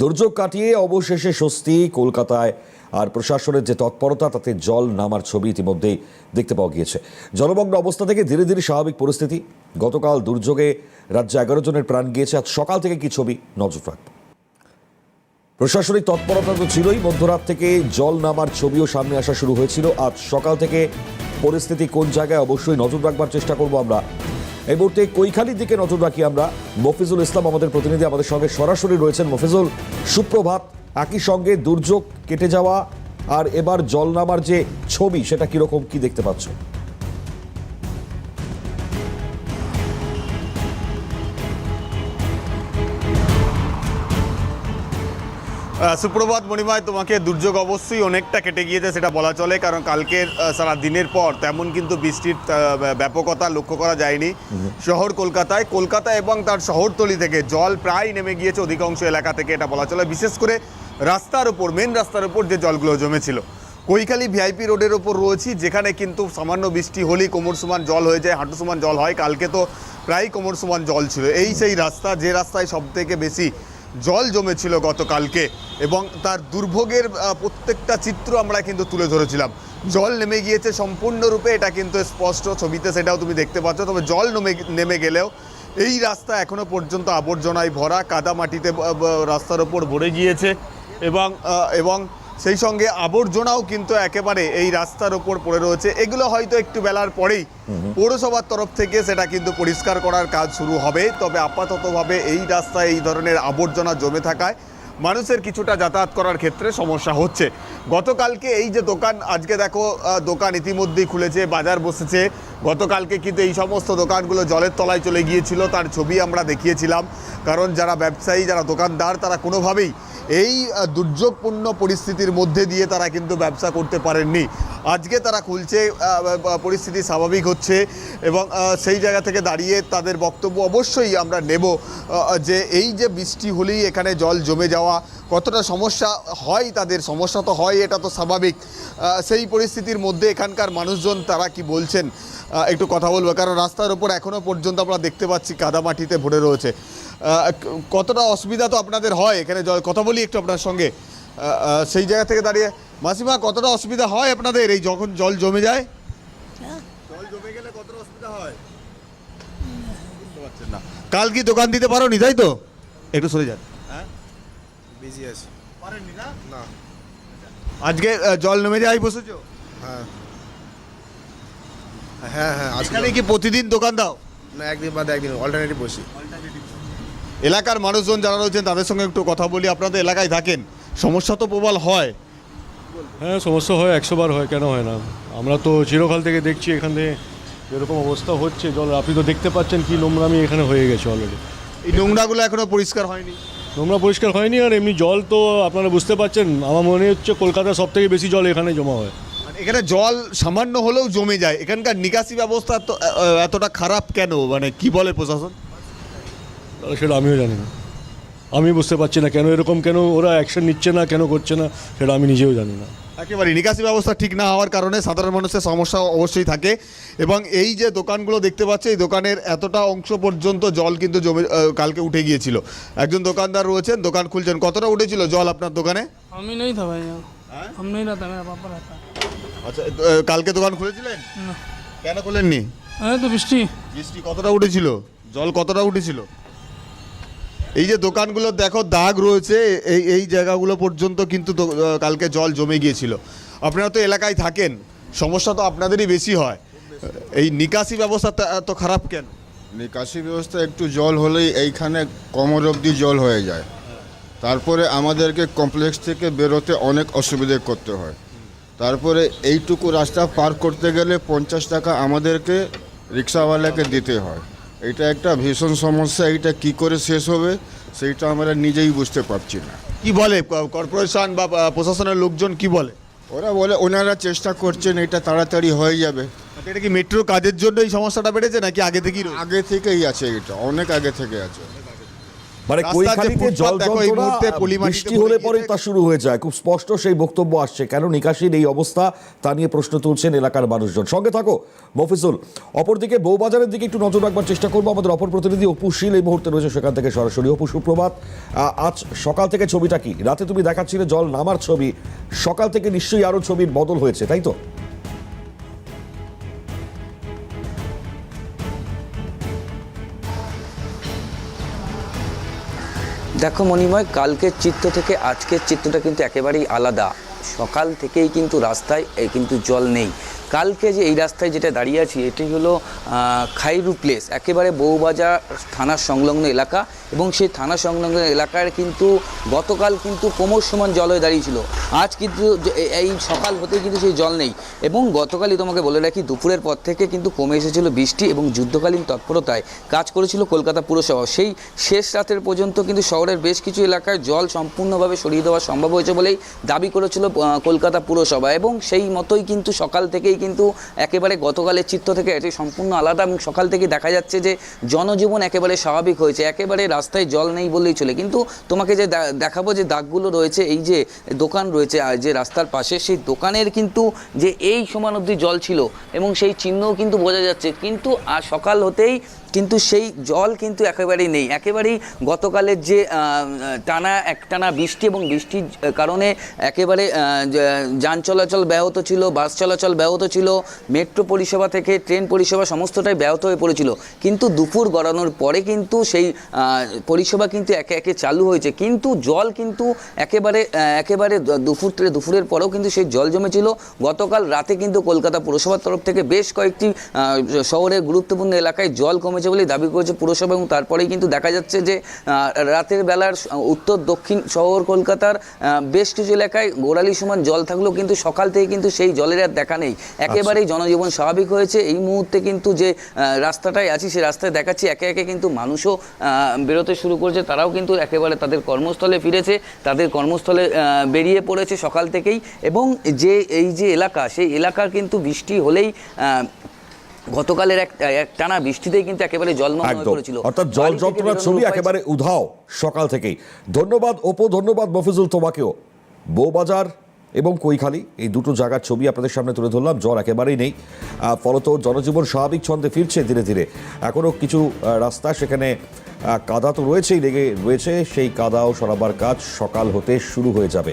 দুর্যোগ কাটিয়ে অবশেষে স্বস্তি কলকাতায়। আর প্রশাসনের যে তৎপরতা, তাতে জল নামার ছবি ইতিমধ্যেই দেখতে পাওয়া গিয়েছে। জলমগ্ন অবস্থা থেকে ধীরে ধীরে স্বাভাবিক পরিস্থিতি। গতকাল দুর্যোগে রাজ্যে এগারো জনের প্রাণ গিয়েছে। আজ সকাল থেকে কি ছবি নজর রাখব? প্রশাসনিক তৎপরতা তো ছিলই। মধ্যরাত থেকে জল নামার ছবিও সামনে আসা শুরু হয়েছিল। আজ সকাল থেকে পরিস্থিতি কোন জায়গায় অবশ্যই নজর রাখবার চেষ্টা করব আমরা। এই মুহূর্তে কৈখালির দিকে নজর রাখি আমরা। মফিজুল ইসলাম আমাদের প্রতিনিধি, আমাদের সঙ্গে সরাসরি রয়েছেন মফিজুল। সুপ্রভাত, একই সঙ্গে দুর্যোগ কেটে যাওয়া আর এবার জল নামার যে ছবি, সেটা কীরকম, কি দেখতে পাচ্ছ? সুপ্রভাত মণিমায় তোমাকে দুর্যোগ অবশ্যই অনেকটা কেটে গিয়েছে সেটা বলা চলে কারণ কালকের সারা দিনের পর তেমন কিন্তু বৃষ্টির ব্যাপকতা লক্ষ্য করা যায়নি শহর কলকাতায়। কলকাতা এবং তার শহরতলি থেকে জল প্রায় নেমে গিয়েছে অধিকাংশ এলাকা থেকে এটা বলা চলে। বিশেষ করে রাস্তার উপর মেন রাস্তার উপর যে জলগুলো জমেছিল। কৈখালি ভিআইপি রোডের ওপর রয়েছি যেখানে কিন্তু সামান্য বৃষ্টি হলেই কোমর সমান জল হয়ে যায় হাঁটু সমান জল হয়। কালকে তো প্রায় কোমর সমান জল ছিল। এই সেই রাস্তা যে রাস্তায় সব থেকে বেশি জল জমেছিল গতকালকে এবং তার দুর্ভোগের প্রত্যেকটা চিত্র আমরা কিন্তু তুলে ধরেছিলাম। জল নেমে গিয়েছে সম্পূর্ণরূপে, এটা কিন্তু স্পষ্ট ছবিতে, সেটাও তুমি দেখতে পাচ্ছ। তবে জল নেমে নেমে গেলেও এই রাস্তা এখনও পর্যন্ত আবর্জনায় ভরা কাদা মাটিতে রাস্তার ওপর ভরে গিয়েছে এবং এবং সেই সঙ্গে আবর্জনাও কিন্তু একেবারে এই রাস্তার ওপর পড়ে রয়েছে। এগুলো হয়তো একটু বেলার পরেই পৌরসভার তরফ থেকে সেটা কিন্তু পরিষ্কার করার কাজ শুরু হবে। তবে আপাততভাবে এই রাস্তায় এই ধরনের আবর্জনা জমে থাকায় মানুষের কিছুটা যাতায়াত করার ক্ষেত্রে সমস্যা হচ্ছে। গতকালকে এই যে দোকান আজকে দেখো দোকান ইতিমধ্যেই খুলেছে বাজার বসেছে। গতকালকে কিন্তু এই সমস্ত দোকানগুলো জলের তলায় চলে গিয়েছিল তার ছবি আমরা দেখিয়েছিলাম। কারণ যারা ব্যবসায়ী যারা দোকানদার তারা কোনোভাবেই এই দুর্যোগপূর্ণ পরিস্থিতির মধ্যে দিয়ে তারা কিন্তু ব্যবসা করতে পারেননি। আজকে তারা খুলছে পরিস্থিতি স্বাভাবিক হচ্ছে এবং সেই জায়গা থেকে দাঁড়িয়ে তাদের বক্তব্য অবশ্যই আমরা নেব যে এই যে বৃষ্টি হলেই এখানে জল জমে যাওয়া কতটা সমস্যা হয় তাদের, সমস্যা তো হয়, এটা তো স্বাভাবিক। সেই পরিস্থিতির মধ্যে এখানকার মানুষজন তারা কি বলছেন? একটু কথা বলব, কারণ রাস্তার ওপর এখনও পর্যন্ত আমরা দেখতে পাচ্ছি কাদামাটিতে ভরে রয়েছে। কতটা অসুবিধা তো আপনাদের হয় এখানে জল? কথা বলি একটু আপনার সঙ্গে। সেই জায়গা থেকে দাঁড়িয়ে মাসিমা কতটা অসুবিধা হয় আপনাদের? এই যখন জল জমে যায়? জল জমে গেলে কতটা অসুবিধা হয়? বুঝতে পারছেন না। কাল কি দোকান দিতে পারো নি তাই তো? একটু সরে যান। হ্যাঁ? বিজি আছে। পারেননি না? না। আজকে আহ, জল নেমে যায় বসেছো? হ্যাঁ। হ্যাঁ হ্যাঁ আজকে এখানে কি প্রতিদিন দোকান দাও? না একদিন বাদে একদিন অল্টারনেটিভ বসি। এলাকার মানুষজন যারা রয়েছেন তাদের সঙ্গে একটু কথা বলি। আপনাদের এলাকায় থাকেন সমস্যা তো প্রবল হয়। হ্যাঁ সমস্যা হয় একশো বার হয় কেন হয় না? আমরা তো চিরকাল থেকে দেখছি এখানে এরকম অবস্থা হচ্ছে জল আপনি তো দেখতে পাচ্ছেন কি নোংরামি এখানে হয়ে গেছে অলরেডি এই নোংরাগুলো এখনও পরিষ্কার হয়নি? নোংরা পরিষ্কার হয়নি আর এমনি জল তো আপনারা বুঝতে পারছেন আমার মনে হচ্ছে কলকাতায় সব থেকে বেশি জল এখানে জমা হয়। মানে এখানে জল সামান্য হলেও জমে যায় এখানকার নিকাশি ব্যবস্থা এতটা খারাপ কেন? মানে কি বলে প্রশাসন? সেটা আমিও জানি না। আমি বুঝতে পারছি না কেন এরকম কেন ওরা অ্যাকশন নিচ্ছে না কেন করছে না সেটা আমি নিজেও জানি না। একেবারে নিকাশি ব্যবস্থা ঠিক না হওয়ার কারণে সাধারণ মানুষের সমস্যা অবশ্যই থাকে। এবং এই যে দোকানগুলো দেখতে পাচ্ছে এই দোকানের এতটা অংশ পর্যন্ত জল কিন্তু জমে কালকে উঠে গিয়েছিল। একজন দোকানদার রয়েছেন দোকান খুলছেন। কতটা উঠেছিল জল আপনার দোকানে? আমি নেই তো ভাই। হ্যাঁ? আমি আচ্ছা কালকে দোকান খুলেছিলেন? কেন খুলেননি? হ্যাঁ তো বৃষ্টি। বৃষ্টি কতটা উঠেছিল? জল কতটা উঠেছিল? এই যে দোকানগুলো দেখো, দাগ রয়েছে, এই এই জায়গাগুলো পর্যন্ত কিন্তু কালকে জল জমে গিয়েছিল। আপনারা তো এলাকায় থাকেন, সমস্যা তো আপনাদেরই বেশি হয়। এই নিকাশি ব্যবস্থা তো খারাপ কেন? নিকাশি ব্যবস্থা একটু জল হলেই এইখানে কমর অবধি জল হয়ে যায়। তারপরে আমাদেরকে কমপ্লেক্স থেকে বেরোতে অনেক অসুবিধে করতে হয়। তারপরে এইটুকু রাস্তা পার করতে গেলে পঞ্চাশ টাকা আমাদেরকে রিক্সাওয়ালাকে দিতে হয়। এটা একটা ভীষণ সমস্যা এটা কি করে শেষ হবে সেইটা আমরা নিজেই বুঝতে পারছি না। কি বলে কর্পোরেশন বা প্রশাসনের লোকজন কি বলে? ওরা বলে ওনারা চেষ্টা করছেন এটা তাড়াতাড়ি হয়ে যাবে। আচ্ছা, এটা কি মেট্রো কাজের জন্য এই সমস্যাটা বেড়েছে নাকি আগে থেকেই আগে থেকেই আছে এটা অনেক আগে থেকে আছে। মানে কৈখালিতে জল বৃষ্টি হলে। পরে তা শুরু হয়ে যায়। খুব স্পষ্ট সেই বক্তব্য আসছে। কেন নিকাশির এই অবস্থা? তা নিয়ে প্রশ্ন তুলছেন এলাকার মানুষজন। সঙ্গে থাকো মফিজুল। অপরদিকে বউবাজারের দিকে একটু নজর রাখবার চেষ্টা করব। আমাদের অপর প্রতিনিধি অপু শীল এই মুহূর্তে রয়েছে সেখান থেকে সরাসরি। অপু সুপ্রভাত। আজ সকাল থেকে ছবিটা কি? রাতে তুমি দেখাচ্ছিলে জল নামার ছবি। সকাল থেকে নিশ্চয়ই আরও ছবির বদল হয়েছে তাই তো? দেখো মণিময়, কালকের চিত্র থেকে আজকের চিত্রটা কিন্তু একেবারেই আলাদা। সকাল থেকেই কিন্তু রাস্তায় কিন্তু জল নেই। কালকে যে এই রাস্তায় যেটা দাঁড়িয়ে আছি, এটি হলো খাইরু প্লেস একেবারে বউবাজার থানার সংলগ্ন এলাকা এবং সেই থানা সংলগ্ন এলাকার কিন্তু গতকাল কিন্তু কোমর সমান জল হয়ে দাঁড়িয়েছিল। আজ কিন্তু এই সকাল হতে কিন্তু সেই জল নেই এবং গতকালই তোমাকে বলে রাখি, দুপুরের পর থেকে কিন্তু কমে এসেছিল বৃষ্টি এবং যুদ্ধকালীন তৎপরতায় কাজ করেছিল কলকাতা পুরসভা। সেই শেষ রাতের পর্যন্ত কিন্তু শহরের বেশ কিছু এলাকায় জল সম্পূর্ণভাবে সরিয়ে দেওয়া সম্ভব হয়েছে বলেই দাবি করেছিল কলকাতা পুরসভা এবং সেই মতোই কিন্তু সকাল থেকেই কিন্তু একেবারে গতকালের চিত্র থেকে এটি সম্পূর্ণ আলাদা এবং সকাল থেকে দেখা যাচ্ছে যে জনজীবন একেবারে স্বাভাবিক হয়েছে, একেবারে রাস্তায় জল নেই বললেই চলে। কিন্তু তোমাকে যে দেখাবো যে দাগগুলো রয়েছে, এই যে দোকান রয়েছে যে রাস্তার পাশে, সেই দোকানের কিন্তু যে এই সমান অবধি জল ছিল এবং সেই চিহ্নও কিন্তু বোঝা যাচ্ছে। কিন্তু আর সকাল হতেই কিন্তু সেই জল কিন্তু একেবারেই নেই। একেবারেই গতকালের যে টানা, একটানা বৃষ্টি এবং বৃষ্টির কারণে একেবারে যান চলাচল ব্যাহত ছিল, বাস চলাচল ব্যাহত ছিল মেট্রো পরিষেবা থেকে ট্রেন পরিষেবা সমস্তটাই ব্যাহত হয়ে পড়েছিল। কিন্তু দুপুর গড়ানোর পরে কিন্তু সেই পরিষেবা কিন্তু একে একে চালু হয়েছে। কিন্তু জল কিন্তু একেবারে একেবারে দুপুর দুপুরের পরেও কিন্তু সেই জল জমেছিল। গতকাল রাতে কিন্তু কলকাতা পুরসভার তরফ থেকে বেশ কয়েকটি শহরের গুরুত্বপূর্ণ এলাকায় জল কমেছে বলেই দাবি করেছে পুরসভা এবং তারপরেই কিন্তু দেখা যাচ্ছে যে রাতের বেলার উত্তর দক্ষিণ শহর কলকাতার বেশ কিছু এলাকায় গোড়ালি সমান জল থাকলেও কিন্তু সকাল থেকে কিন্তু সেই জলের আর দেখা নেই। একেবারেই জনজীবন স্বাভাবিক হয়েছে। এই মুহূর্তে কিন্তু যে আহ, রাস্তাটায় আছি সেই রাস্তায় দেখাচ্ছি একে একে কিন্তু মানুষও বেরোতে শুরু করেছে। তারাও কিন্তু একেবারে তাদের কর্মস্থলে ফিরেছে তাদের কর্মস্থলে বেরিয়ে পড়েছে সকাল থেকেই। এবং যে এই যে এলাকা সেই এলাকার কিন্তু বৃষ্টি হলেই আহ, গতকালের এক এক টানা বৃষ্টিতেই কিন্তু একেবারে জলমগ্ন হয়ে পড়েছিল। অর্থাৎ জল যন্ত্রণার ছবি একেবারে উধাও সকাল থেকেই। ধন্যবাদ ওপো ধন্যবাদ মফিজুল তোমাকেও। বউবাজার এবং কৈখালি, এই দুটো জায়গার ছবি আপনাদের সামনে তুলে ধরলাম। জ্বর একেবারেই নেই। ফলত জনজীবন স্বাভাবিক ছন্দে ফিরছে ধীরে ধীরে। এখনও কিছু রাস্তা সেখানে কাদা তো রয়েছেই, লেগে রয়েছে। সেই কাদাও সরাবার কাজ সকাল হতে শুরু হয়ে যাবে।